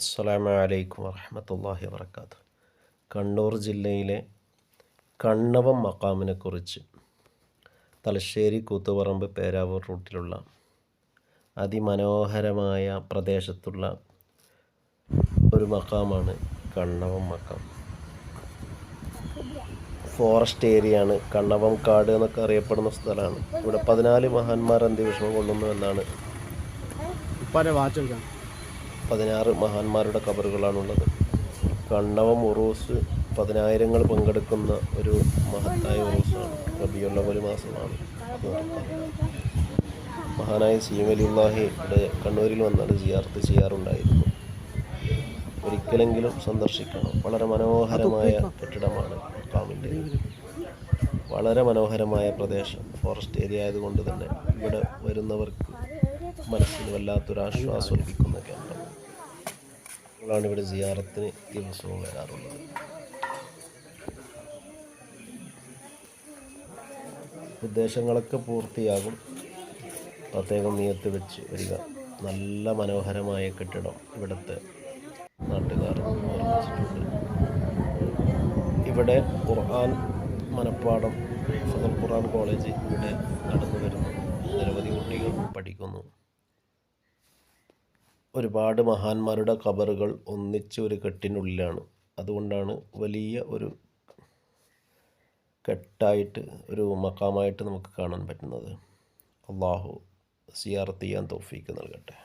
അസ്സലാമു അലൈക്കും വറഹമത്തല്ലാഹി വർക്കാത്തു കണ്ണൂർ ജില്ലയിലെ കണ്ണവം മക്കാമിനെ കുറിച്ച് തലശ്ശേരി കൂത്തുപറമ്പ് പേരാവൂർ റൂട്ടിലുള്ള അതിമനോഹരമായ പ്രദേശത്തുള്ള ഒരു മക്കാമാണ് കണ്ണവം മക്കാം ഫോറസ്റ്റ് ഏരിയയാണ്. കണ്ണവം കാട് എന്നൊക്കെ അറിയപ്പെടുന്ന സ്ഥലമാണ്. ഇവിടെ പതിനാല് മഹാന്മാർ അന്ത്യവിഷമം കൊള്ളുന്നു എന്നാണ്. പതിനാറ് മഹാന്മാരുടെ കബറുകളാണുള്ളത്. കണ്ണവം ഉറൂസ് പതിനായിരങ്ങൾ പങ്കെടുക്കുന്ന ഒരു മഹത്തായ ഉറൂസാണ്. റബിയുള്ളവൽ മാസമാണ്. മഹാനായ സീമലിള്ളാഹി കണ്ണൂരിൽ വന്നാണ് സിയാർത്ത് ചെയ്യാറുണ്ടായിരുന്നു. ഒരിക്കലെങ്കിലും സന്ദർശിക്കണം. വളരെ മനോഹരമായ കെട്ടിടമാണ് മക്കാമിന്റെ. വളരെ മനോഹരമായ പ്രദേശം. ഫോറസ്റ്റ് ഏരിയ ആയതുകൊണ്ട് തന്നെ ഇവിടെ വരുന്നവർക്ക് മനസ്സിന് വല്ലാത്തൊരു ആശ്വാസം ലഭിക്കുന്ന കേന്ദ്രം ാണ് ഇവിടെ സിയാറത്തിന് ദിവസവും വരാറുള്ളത്. ഉദ്ദേശങ്ങളൊക്കെ പൂർത്തിയാകും. പ്രത്യേകം നിയത്ത് വെച്ച് വരിക. നല്ല മനോഹരമായ കെട്ടിടം ഇവിടുത്തെ നാട്ടുകാർ ഇവിടെ ഖുർആൻ മനപ്പാടം ഫതൽ ഖുർആൻ കോളേജ് ഇവിടെ നടന്നു വരുന്നു നിരവധി കുട്ടികൾ പഠിക്കുന്നു. ഒരുപാട് മഹാന്മാരുടെ ഖബറുകൾ ഒന്നിച്ച് ഒരു കെട്ടിനുള്ളിലാണ്. അതുകൊണ്ടാണ് വലിയ ഒരു കെട്ടായിട്ട് ഒരു മക്കാമായിട്ട് നമുക്ക് കാണാൻ പറ്റുന്നത്. അള്ളാഹു സിയാർത്ത് ചെയ്യാൻ തോഫീക്ക് നൽകട്ടെ.